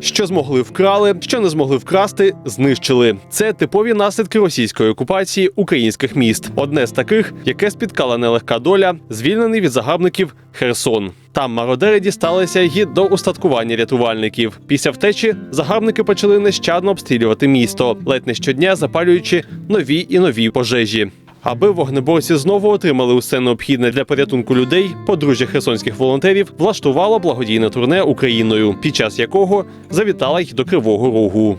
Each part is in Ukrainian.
Що змогли вкрали, що не змогли вкрасти, знищили. Це типові наслідки російської окупації українських міст. Одне з таких, яке спіткала нелегка доля, звільнений від загарбників Херсон. Там мародери дісталися й до устаткування рятувальників. Після втечі загарбники почали нещадно обстрілювати місто, ледь не щодня запалюючи нові і нові пожежі. Аби вогнеборці знову отримали усе необхідне для порятунку людей, подружжя херсонських волонтерів влаштувало благодійне турне Україною, під час якого завітала й до Кривого Рогу.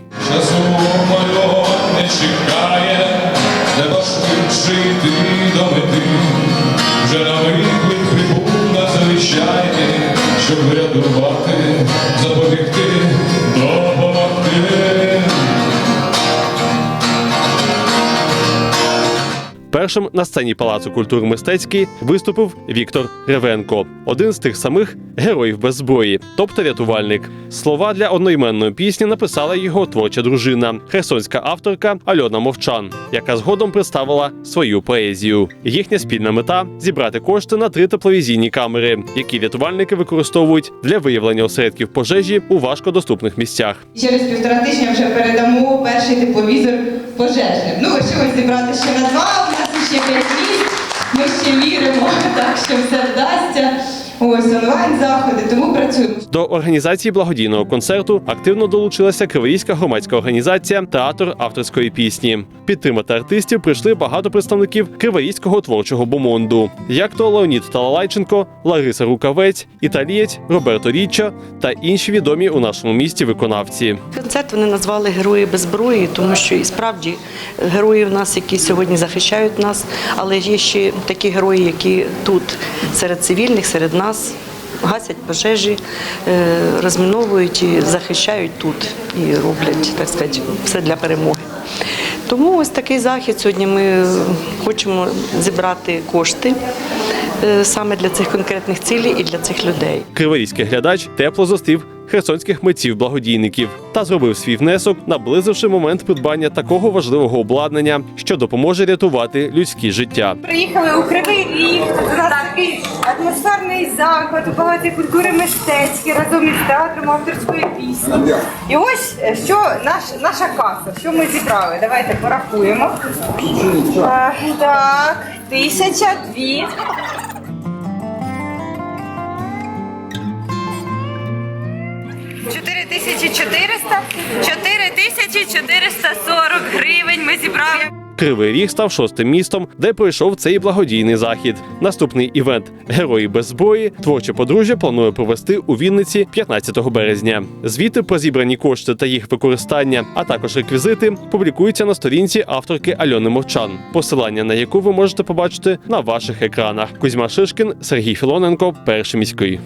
Першим на сцені Палацу культури мистецький виступив Віктор Ревенко, один з тих самих героїв без зброї, тобто рятувальник. Слова для одноіменної пісні написала його творча дружина, херсонська авторка Альона Мовчан, яка згодом представила свою поезію. Їхня спільна мета зібрати кошти на три тепловізійні камери, які рятувальники використовують для виявлення осередків пожежі у важкодоступних місцях. Через півтора тижня вже передамо перший тепловізор пожежним. Ну, лишилось зібрати ще на два, у нас ще п'ять місць. Ми ще віримо, так що все вдасться. Ось онлайн заходи, тому працюємо. До організації благодійного концерту активно долучилася Криворізька громадська організація Театр авторської пісні. Підтримати артистів прийшли багато представників Криворізького творчого бомонду, як то Леонід Талалайченко, Лариса Рукавець, італієць Роберто Річчо та інші відомі у нашому місті виконавці. Концерт вони назвали Герої без зброї, тому що і справді герої в нас, які сьогодні захищають нас, але є ще такі герої, які тут серед цивільних, серед нас гасять пожежі, е, розміновують і захищають тут і роблять так сказати, все для перемоги. Тому ось такий захід сьогодні. Ми хочемо зібрати кошти е, саме для цих конкретних цілей і для цих людей. Криворізький глядач тепло зустрів херсонських митців-благодійників та зробив свій внесок, наблизивши момент придбання такого важливого обладнання, що допоможе рятувати людські життя. Приїхали у Кривий Ріг, у нас такий атмосферний заклад у палаці культури мистецькій разом із театром авторської пісні. І ось е, що наш, наша каса, що ми зібрали. Давайте порахуємо. Е, так, тисяча, дві. Чотири тисячі чотириста, чотири тисячі чотириста сорок гривень ми зібрали. Кривий Ріг став шостим містом, де пройшов цей благодійний захід. Наступний івент Герої без зброї творче подружжя планує провести у Вінниці 15 березня. Звіти про зібрані кошти та їх використання, а також реквізити, публікуються на сторінці авторки Альони Мовчан, посилання на яку ви можете побачити на ваших екранах. Кузьма Шишкін, Сергій Філоненко, перший міський.